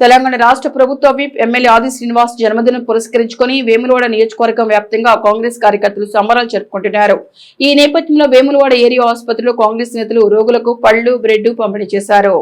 తెలంగాణ రాష్ట్ర ప్రభుత్వ whip MLA ఆది శ్రీనివాస్ జన్మదినం పురస్కరించుకొని వేములవాడ నియోజకవర్గం వ్యాప్తంగా కాంగ్రెస్ కార్యకర్తలు సంబరాలు జరుపుకుంటున్నారు. ఈ నేపథ్యంలో వేములవాడ ఏరియా ఆసుపత్రిలో కాంగ్రెస్ నేతలు రోగులకు పళ్ళు బ్రెడ్ పంపిణీ చేశారు.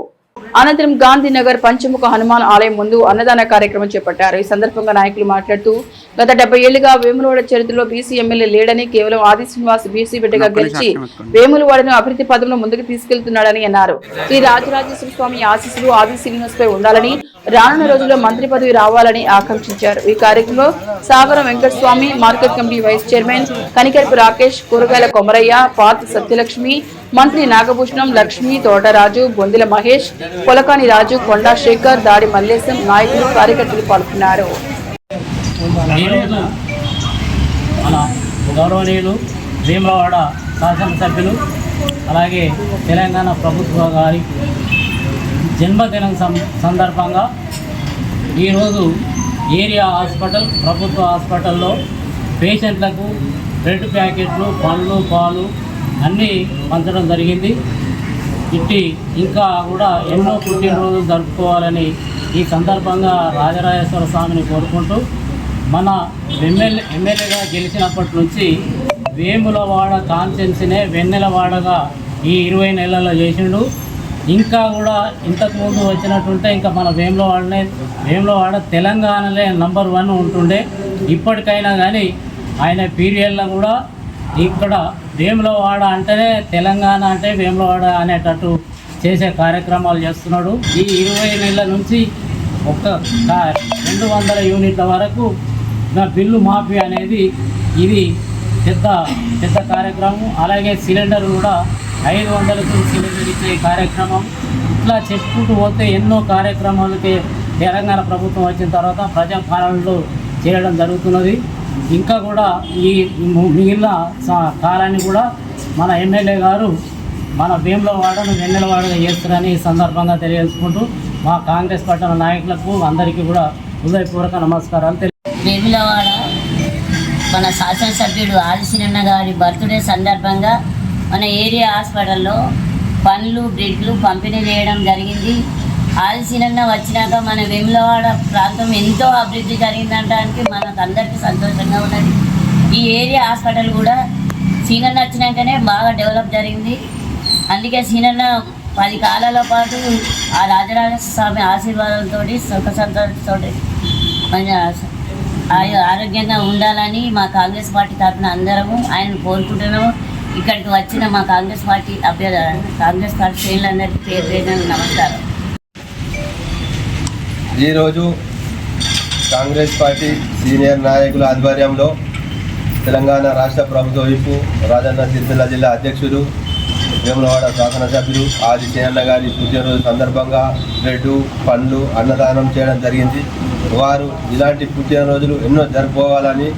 అనంతరం గాంధీనగర్ పంచముఖ హనుమాన్ ఆలయం ముందు అన్నదాన కార్యక్రమం చేపట్టారు. ఈ సందర్భంగా నాయకులు మాట్లాడుతూ గత డెబ్బై ఏళ్ళుగా వేములవాడ చరిత్రలో బీసీ ఎమ్మెల్యే లేడని కేవలం ఆది శ్రీనివాస్ బీసీ బిడ్డగా గెలిచి వేములవాడను అభివృద్ధి పదంలో ముందుకు తీసుకెళ్తున్నాడని అన్నారు. శ్రీ రాజరాజేశ్వర స్వామి ఆశీస్సులు ఆది శ్రీనివాస్ పై ఉండాలని రానున్న రోజుల్లో మంత్రి పదవి రావాలని ఆకాంక్షించారు. ఈ కార్యక్రమంలో Sagaram Venkataswamy market committee vice chairman Kanikarapu Rakesh కూరగాయల కొమరయ్య పాత్ సత్యలక్ష్మి మంత్రి నాగభూషణం లక్ష్మి తోటరాజు బొందిల మహేష్ కొలకాని రాజు కొండా శేఖర్ దాడి మల్లేశం నాయకులు కార్యకర్తలు పాల్గొన్నారు. గౌరవనీయులు భీమలవాడ శాసనసభ్యులు అలాగే తెలంగాణ ప్రభుత్వ గారి జన్మదినం సందర్భంగా ఈరోజు ఏరియా హాస్పిటల్ ప్రభుత్వ హాస్పిటల్లో పేషెంట్లకు బ్రెడ్ ప్యాకెట్లు పళ్ళు పాలు అన్నీ పంచడం జరిగింది. ఇట్టి ఇంకా కూడా ఎన్నో పుట్టినరోజులు జరుపుకోవాలని ఈ సందర్భంగా రాజరాజేశ్వర స్వామిని కోరుకుంటూ మన ఎమ్మెల్యే ఎమ్మెల్యేగా గెలిచినప్పటి నుంచి వేములవాడ కాన్సెన్సీనే వెన్నెలవాడగా ఈ ఇరవై నెలల్లో చేసిండు. ఇంకా కూడా ఇంతకుముందు వచ్చినట్టుంటే ఇంకా మన వేములవాడనే వేములవాడ తెలంగాణలే నంబర్ వన్ ఉంటుండే. ఇప్పటికైనా కానీ ఆయన పీరియడ్లో కూడా ఇక్కడ వేములవాడ అంటేనే తెలంగాణ అంటే వేములవాడ అనేటట్టు చేసే కార్యక్రమాలు చేస్తున్నాడు. ఈ ఇరవై నెలల నుంచి ఒక రెండు వందల యూనిట్ల వరకు నా బిల్లు మాఫీ అనేది ఇది పెద్ద పెద్ద కార్యక్రమం. అలాగే సిలిండర్ కూడా ఐదు వందలకు సిలిండర్ కార్యక్రమం. ఇట్లా చెప్పుకుంటూ పోతే ఎన్నో కార్యక్రమాలకి తెలంగాణ ప్రభుత్వం వచ్చిన తర్వాత ప్రజా పాలనలో చేయడం జరుగుతున్నది. ఇంకా కూడా ఈ మిగిలిన స- కాలాన్ని కూడా మన ఎమ్మెల్యే గారు మన భీమలవాడను వెన్నెలవాడగా చేస్తారని ఈ సందర్భంగా తెలియజేసుకుంటూ మా కాంగ్రెస్ పట్టణ నాయకులకు అందరికీ కూడా హృదయపూర్వక నమస్కారాలు తెలియ మన శాసనసభ్యుడు ఆదిశీనన్న గారి బర్త్డే సందర్భంగా మన ఏరియా హాస్పిటల్లో పండ్లు బ్రెడ్లు పంపిణీ చేయడం జరిగింది. ఆదిశీనన్న వచ్చినాక మన వేములవాడ ప్రాంతం ఎంతో అభివృద్ధి జరిగిందనడానికి మనకు అందరికీ సంతోషంగా ఉన్నది. ఈ ఏరియా హాస్పిటల్ కూడా సీనన్న వచ్చినాకనే బాగా డెవలప్ జరిగింది. అందుకే సీనన్న పది కాలాల పాటు ఆ రాజరాజస్వామి ఆశీర్వాదంతో సుఖ సంతోషంతో మంచిగా ఆయ- ఆరోగ్యంగా ఉండాలని మా కాంగ్రెస్ పార్టీ తరఫున అందరము ఆయన కోరుకుంటున్నాము. ఇక్కడికి వచ్చిన మా కాంగ్రెస్ పార్టీ అభ్యర్థి కాంగ్రెస్ పార్టీ శ్రేణులందరికీ పేరు పేరు నమస్కారం. ఈరోజు కాంగ్రెస్ పార్టీ సీనియర్ నాయకుల ఆధ్వర్యంలో తెలంగాణ రాష్ట్ర ప్రభుత్వ వైపు రాజన్న సిరిసిల్ల జిల్లా అధ్యక్షుడు వేములవాడ శాసనసభ్యులు ఆది సేనన్న గారి పుట్టినరోజు సందర్భంగా బ్రెడ్ పండ్లు అన్నదానం చేయడం జరిగింది. వారు ఇలాంటి పుట్టినరోజులు ఎన్నో జరుపుకోవాలని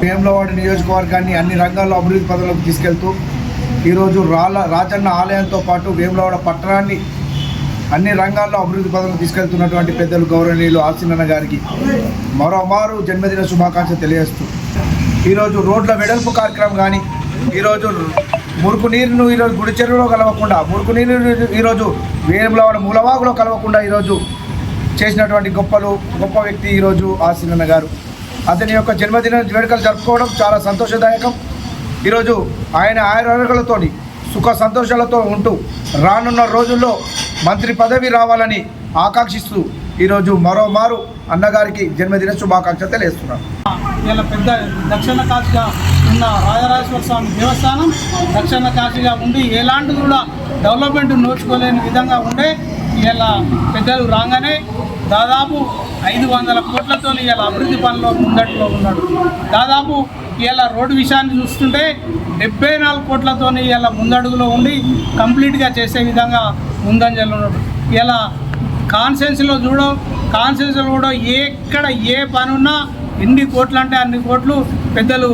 వేములవాడ నియోజకవర్గాన్ని అన్ని రంగాల్లో అభివృద్ధి పదంలోకి తీసుకెళ్తూ ఈరోజు రాళ్ళ రాజన్న ఆలయంతో పాటు వేములవాడ పట్టణాన్ని అన్ని రంగాల్లో అభివృద్ధి పదంలో తీసుకెళ్తున్నటువంటి పెద్దలు గౌరవనీయులు ఆసినన్న గారికి మరోమారు జన్మదిన శుభాకాంక్షలు తెలియజేస్తూ ఈరోజు రోడ్ల వెడల్పు కార్యక్రమం కానీ ఈరోజు మురుకు నీరును ఈరోజు గుడి చెరువులో కలవకుండా మురుకు నీరు ఈరోజు వేములవాడ మూలవాగులో కలవకుండా ఈరోజు చేసినటువంటి గొప్పలు గొప్ప వ్యక్తి ఈరోజు ఆసినన్న గారు. అతని యొక్క జన్మదిన వేడుకలు జరుపుకోవడం చాలా సంతోషదాయకం. ఈరోజు ఆయన ఆయుర్వేదాలతోని సుఖ సంతోషాలతో ఉంటూ రానున్న రోజుల్లో మంత్రి పదవి రావాలని ఆకాంక్షిస్తూ ఈరోజు మరోమారు అన్నగారికి జన్మదిన శుభాకాంక్షలు తెలియజేస్తున్నాను. ఇలా పెద్ద దక్షిణ కాశీగా ఉన్న రాజరాజేశ్వర స్వామి దేవస్థానం దక్షిణ కాశీగా ఉండి ఎలాంటి కూడా డెవలప్మెంట్ నోచుకోలేని విధంగా ఉండే ఇలా పెద్దలు రాగానే దాదాపు ఐదు వందల కోట్లతో ఇలా అభివృద్ధి పనిలో ముందట్లో ఉన్నాడు. దాదాపు ఇలా రోడ్డు విషయాన్ని చూస్తుంటే డెబ్బై నాలుగు కోట్లతో ఇలా ముందడుగులో ఉండి కంప్లీట్గా చేసే విధంగా ముందంజలు ఉన్నాడు. ఇలా కాన్సెన్స్లో చూడ కాన్సెన్స్లో కూడా ఎక్కడ ఏ పని ఉన్నా ఎన్ని కోట్లు అంటే అన్ని కోట్లు పెద్దలు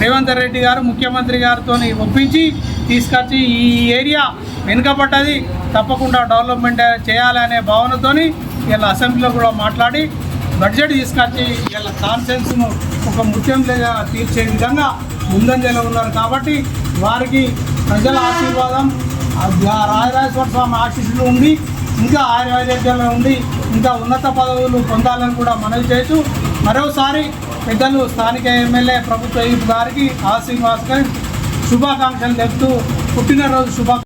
రేవంత్ రెడ్డి గారు ముఖ్యమంత్రి గారితో ఒప్పించి తీసుకొచ్చి ఈ ఏరియా వెనుకబడ్డది. తప్పకుండా డెవలప్మెంట్ చేయాలనే భావనతోని ఇలా అసెంబ్లీలో కూడా మాట్లాడి బడ్జెట్ తీసుకొచ్చి ఇలా కాన్సెన్స్ను ఒక ముత్యంగా తీర్చే విధంగా ముందంజలో ఉన్నారు కాబట్టి వారికి ప్రజల ఆశీర్వాదం రాజరాజేశ్వర స్వామి ఆశీస్సులు ఉండి ఇంకా ఆయుర్వేదంలో ఉండి ఇంకా ఉన్నత పదవులు పొందాలని కూడా మనవి చేస్తూ మరోసారి పెద్దలు స్థానిక ఎమ్మెల్యే ప్రభుత్వ గారికి ఆ శుభాకాంక్షలు తెలుపుతూ పుట్టినరోజు శుభా